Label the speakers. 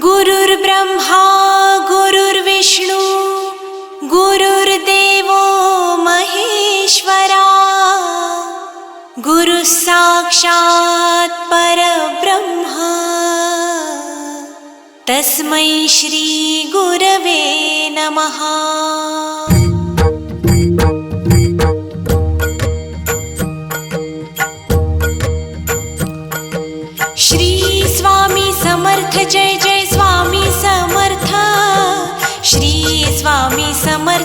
Speaker 1: गुरुर्ब्रह्मा गुरुर्विष्णू गुरुर्देवो महेश्वरा गुरुः साक्षात् परब्रह्मा। तस्मै श्रीगुरवे नमः